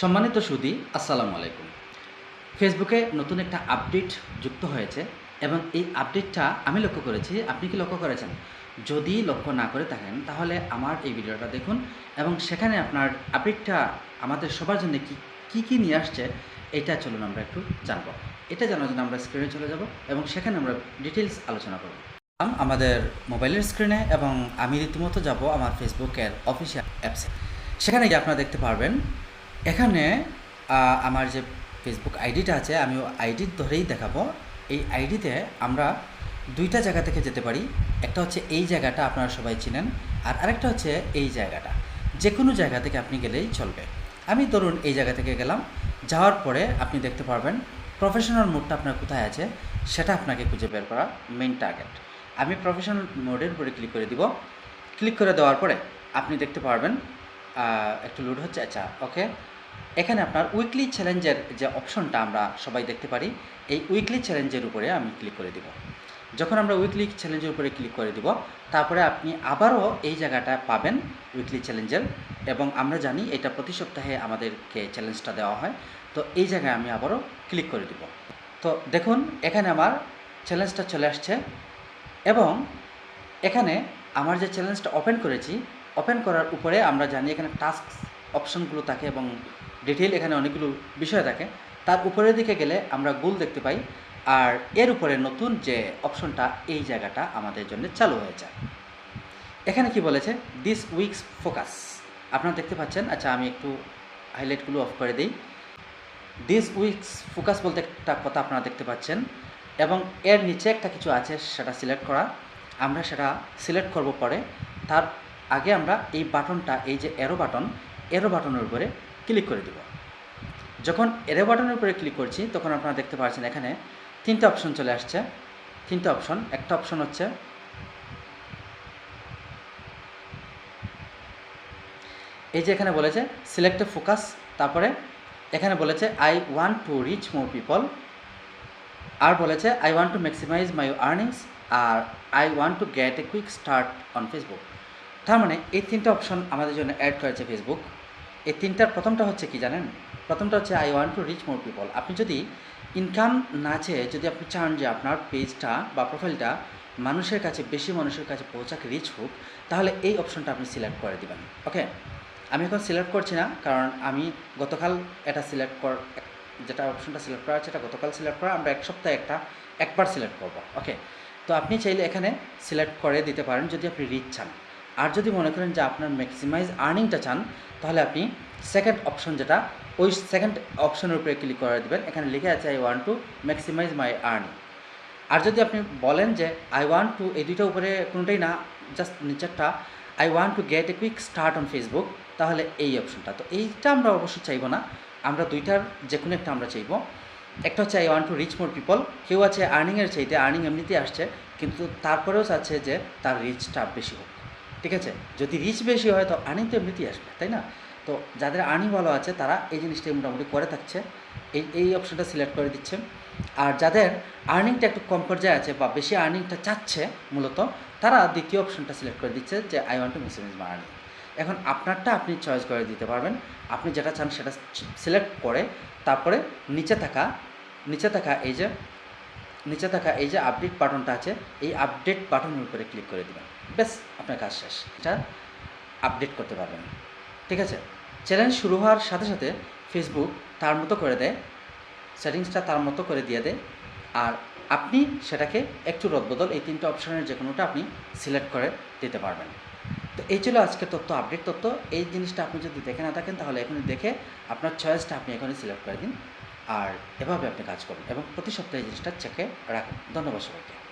সম্মানিত সুদী, আসসালামু আলাইকুম। ফেসবুকে নতুন একটা আপডেট যুক্ত হয়েছে এবং এই আপডেটটা আমি লক্ষ্য করেছি। আপনি কি লক্ষ্য করেছেন? যদি লক্ষ্য না করে থাকেন, তাহলে আমার এই ভিডিওটা দেখুন এবং সেখানে আপনার আপডেটটা আমাদের সবার জন্য কি, কী কী নিয়ে আসছে, এটা চলুন আমরা একটু জানব। এটা জানার জন্য আমরা স্ক্রিনে চলে যাব এবং সেখানে আমরা ডিটেলস আলোচনা করব। আমাদের মোবাইলের স্ক্রিনে এবং আমি রীতিমতো যাব আমার ফেসবুকের অফিসিয়াল অ্যাপসে সেখানে গিয়ে আপনারা দেখতে পারবেন এখানে আমার যে ফেসবুক আইডিটা আছে, আমি আইডি ধরেই দেখাবো। এই আইডিতে আমরা দুইটা জায়গা থেকে যেতে পারি। একটা হচ্ছে এই জায়গাটা আপনারা সবাই চিনেন, আর আরেকটা হচ্ছে এই জায়গাটা। যে কোনো জায়গা থেকে আপনি গেলেই চলবে। আমি ধরুন এই জায়গা থেকে গেলাম, যাওয়ার পরে আপনি দেখতে পারবেন প্রফেশনাল মোডটা আপনার কোথায় আছে, সেটা আপনাকে খুঁজে বের করা মেইন টার্গেট আমি প্রফেশনাল মোডের উপরে ক্লিক করে দিব। ক্লিক করে দেওয়ার পরে আপনি দেখতে পারবেন একটু লোড হচ্ছে আচ্ছা ওকে এখানে আপনার উইকলি চ্যালেঞ্জের যে অপশনটা আমরা সবাই দেখতে পারি, এই উইকলি চ্যালেঞ্জের উপরে আমি ক্লিক করে দিব। যখন আমরা উইকলি চ্যালেঞ্জের উপরে ক্লিক করে দিব, তারপরে আপনি আবারও এই জায়গাটা পাবেন উইকলি চ্যালেঞ্জের এবং আমরা জানি এটা প্রতি সপ্তাহে আমাদেরকে চ্যালেঞ্জটা দেওয়া হয়, তো এই জায়গায় আমি আবারও ক্লিক করে দিব। তো দেখুন, এখানে আমার চ্যালেঞ্জটা চলে আসছে এবং এখানে আমার যে চ্যালেঞ্জটা ওপেন করেছি ওপেন করার উপরে আমরা জানি এখানে টাস্ক অপশনগুলো থাকে এবং ডিটেল এখানে অনেকগুলো বিষয় থাকে। তার উপরের দিকে গেলে আমরা গোল দেখতে পাই, আর এর উপরে নতুন যে অপশনটা, এই জায়গাটা আমাদের জন্য চালু হয়েছে। এখানে কি বলেছে? দিস উইকস ফোকাস আপনারা দেখতে পাচ্ছেন আচ্ছা আমি একটু হাইলাইটগুলো অফ করে দিই। দিস উইকস ফোকাস বলতে একটা কথা আপনারা দেখতে পাচ্ছেন, এবং এর নিচে একটা কিছু আছে, সেটা সিলেক্ট করা। আমরা সেটা সিলেক্ট করব পরে। তার আগে আমরা এই বাটনটা এই যে এরো বাটন এরো বাটনের উপরে ক্লিক করে দেব। যখন এরো বাটনের উপরে ক্লিক করছি, তখন আপনারা দেখতে পাচ্ছেন এখানে তিনটে অপশন চলে আসছে। তিনটে অপশন একটা অপশন হচ্ছে এই যে এখানে বলেছে সিলেক্ট ফোকাস তারপরে এখানে বলেছে I want to reach more people আর বলেছে I want to maximize my earnings R I want to get a quick start on Facebook তার মানে এই তিনটা অপশন আমাদের জন্য অ্যাড করেছে ফেসবুক এই তিনটার প্রথমটা হচ্ছে কি জানেন? প্রথমটা হচ্ছে I want to reach more people আপনি যদি ইনকাম না চেয়ে যদি আপনি চান যে আপনার পেজটা বা প্রোফাইলটা মানুষের কাছে, বেশি মানুষের কাছে পৌঁছাক রিচ হোক, তাহলে এই অপশনটা আপনি সিলেক্ট করে দেবেন। ওকে আমি এখন সিলেক্ট করছি না, কারণ আমি গতকাল এটা সিলেক্ট কর, যেটা অপশনটা সিলেক্ট করা আছে, এটা গতকাল সিলেক্ট করা, আমরা এক সপ্তাহে একটা, একবার সিলেক্ট করব। ওকে তো আপনি চাইলে এখানে সিলেক্ট করে দিতে পারেন যদি আপনি রিচ চান। আর যদি মনে করেন যে আপনার ম্যাক্সিমাইজ আর্নিংটা চান, তাহলে আপনি সেকেন্ড অপশন যেটা, ওই সেকেন্ড অপশনের উপরে ক্লিক করে দেবেন। এখানে লিখে আছে I want to maximize my earning আর যদি আপনি বলেন যে আই ওয়ান্ট টু এই দুইটা উপরে কোনোটাই না জাস্ট নিচেরটা I want to get a quick start on Facebook তাহলে এই অপশনটা তো এইটা আমরা অবশ্যই চাইব না। আমরা দুইটার যে কোনো একটা আমরা চাইব। একটা হচ্ছে I want to reach more people কেউ আছে আর্নিংয়ের চাইতে আর্নিং এমনিতেই আসছে, কিন্তু তারপরেও চাচ্ছে যে, তার রিচটা বেশি হোক। ঠিক আছে? যদি রিচ বেশি হয়, তো আর্নিং তো এমনিতেই আসবে, তাই না? তো যাদের আর্নিং ভালো আছে, তারা এই জিনিসটা মোটামুটি করে থাকছে। এই এই অপশনটা সিলেক্ট করে দিচ্ছে। আর যাদের আর্নিংটা একটু কম পর্যায়ে আছে বা বেশি আর্নিংটা চাচ্ছে মূলত, তারা দ্বিতীয় অপশনটা সিলেক্ট করে দিচ্ছে যে I want to maximize my earning এখন আপনারটা আপনি চয়েস করে দিতে পারবেন। আপনি যেটা চান সেটা সিলেক্ট করে, তারপরে নিচে থাকা নিচে থাকা এই যে নিচে থাকা এই যে আপডেট বাটনটা আছে, এই আপডেট বাটনের উপরে ক্লিক করে দেবেন। ব্যাস, আপনার কাজ শেষ। এটা আপডেট করতে পারবেন। ঠিক আছে? চ্যালেঞ্জ শুরু হওয়ার সাথে সাথে ফেসবুক তার মতো করে দেয় সেটিংসটা তার মতো করে দিয়ে দেয়, আর আপনি সেটাকে একটু রদবদল এই তিনটে অপশনের যে কোনোটা আপনি সিলেক্ট করে দিতে পারবেন। তো এই ছিল আজকে তথ্য আপডেট তথ্য। এই জিনিসটা আপনি যদি দেখে না থাকেন, তাহলে এখানে দেখে আপনার চয়েসটা আপনি এখনই সিলেক্ট করে দিন। আর এভাবে আপনি কাজ করুন এবং প্রতি সপ্তাহে জিনিসটা চেকে রাখুন। ধন্যবাদ সবাইকে।